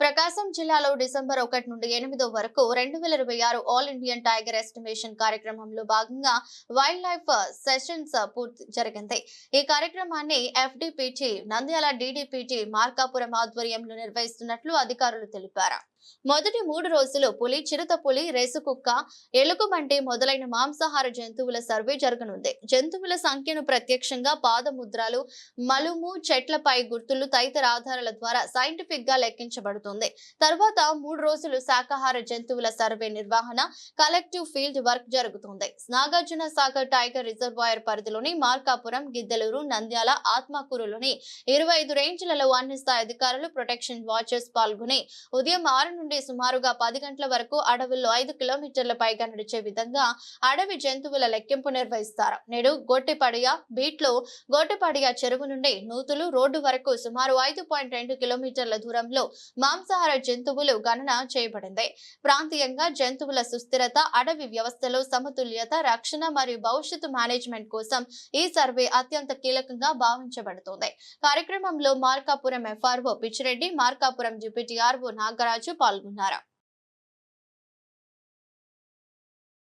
ప్రకాశం జిల్లాలో డిసెంబర్ ఒకటి నుండి ఎనిమిదో వరకు రెండు వేల ఇరవై ఆరు ఆల్ ఇండియన్ టైగర్ ఎస్టిమేషన్ కార్యక్రమంలో భాగంగా వైల్డ్ లైఫ్ సెషన్స్ పూర్తి జరిగింది. ఈ కార్యక్రమాన్ని ఎఫ్డిపిటి నంద్యాల డిడిపిటి మార్కాపురం ఆధ్వర్యంలో నిర్వహిస్తున్నట్లు అధికారులు తెలిపారు. మొదటి మూడు రోజులు పులి చిరుత పులి రేసుకుక్క ఎలుగుబంటి మొదలైన మాంసాహార జంతువుల సర్వే జరగనుంది. జంతువుల సంఖ్యను ప్రత్యక్షంగా పాదముద్రాలు మలుము చెట్లపై గుర్తులు తదితర ఆధారాల ద్వారా సైంటిఫిక్గా లెక్కించబడుతుంది. తర్వాత మూడు రోజులు శాకాహార జంతువుల సర్వే నిర్వహణ కలెక్టివ్ ఫీల్డ్ వర్క్ జరుగుతుంది. నాగార్జున సాగర్ టైగర్ రిజర్వాయర్ పరిధిలోని మార్కాపురం గిద్దలూరు నంద్యాల ఆత్మకూరులోని ఇరవై ఐదు రేంజ్లలో అన్ని స్థాయి అధికారులు ప్రొటెక్షన్ వాచర్స్ పాల్గొని ఉదయం ఆరు నుండి సుమారుగా పది గంటల వరకు అడవుల్లో ఐదు కిలోమీటర్ల పైగా నడిచే విధంగా అడవి జంతువుల లెక్కింపు నిర్వహిస్తారు. నేడు గొట్టిపడియ బీట్లో గొట్టిపడియ చెరువు నుండి నూతులు రోడ్డు వరకు సుమారు ఐదు పాయింట్ రెండు కిలోమీటర్ల దూరంలో మాంసాహార జంతువులు గణన చేయబడింది. ప్రాంతీయంగా జంతువుల సుస్థిరత అడవి వ్యవస్థలో సమతుల్యత రక్షణ మరియు భవిష్యత్తు మేనేజ్మెంట్ కోసం ఈ సర్వే అత్యంత కీలకంగా భావించబడుతుంది. కార్యక్రమంలో Markapuram FRO Pichireddy Markapuram deputy RO Nagaraju పాల్గొన్నారు.